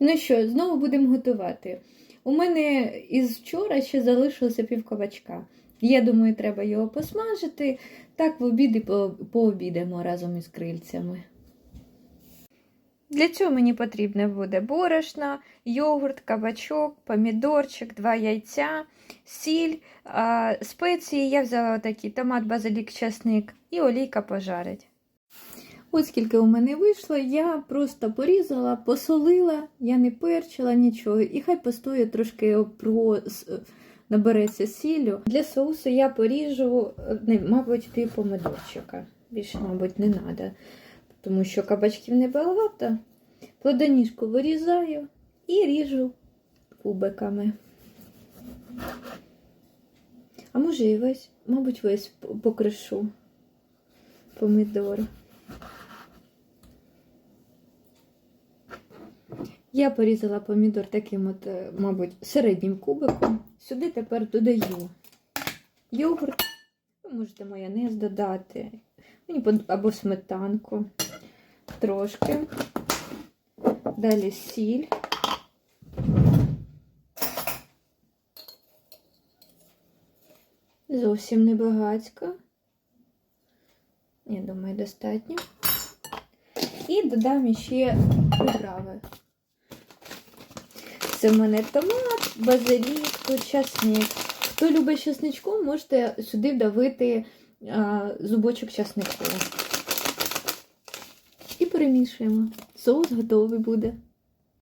Ну що, знову будемо готувати. У мене із вчора ще залишилося пів кабачка. Я думаю, треба його посмажити. Так в обіди по- пообідаємо разом із крильцями. Для цього мені потрібне буде борошно, йогурт, кабачок, помідорчик, два яйця, сіль, спеції. Я взяла такі томат, базилік, часник і олійка пожарить. Ось скільки у мене вийшло, я просто порізала, посолила, я не перчила нічого, і хай постоє трошки про набереться сіллю. Для соусу я поріжу, е, не, мабуть, пів помидорчика. Більше, мабуть, не треба, тому що кабачків небагато. Плодоніжку вирізаю і ріжу кубиками. А може і весь, мабуть, весь покришу помидор. Я порізала помідор таким от, е, мабуть, середнім кубиком. Сюди тепер додаю йогурт. Ви можете майонез додати. Або сметанку трошки. Далі сіль. Зовсім небагацько. Я думаю, достатньо. І додам ще приправи. Це в мене томат, базилік, тут часник. Хто любить часничку, можете сюди вдавити а, зубочок часнику. І перемішуємо. Соус готовий буде.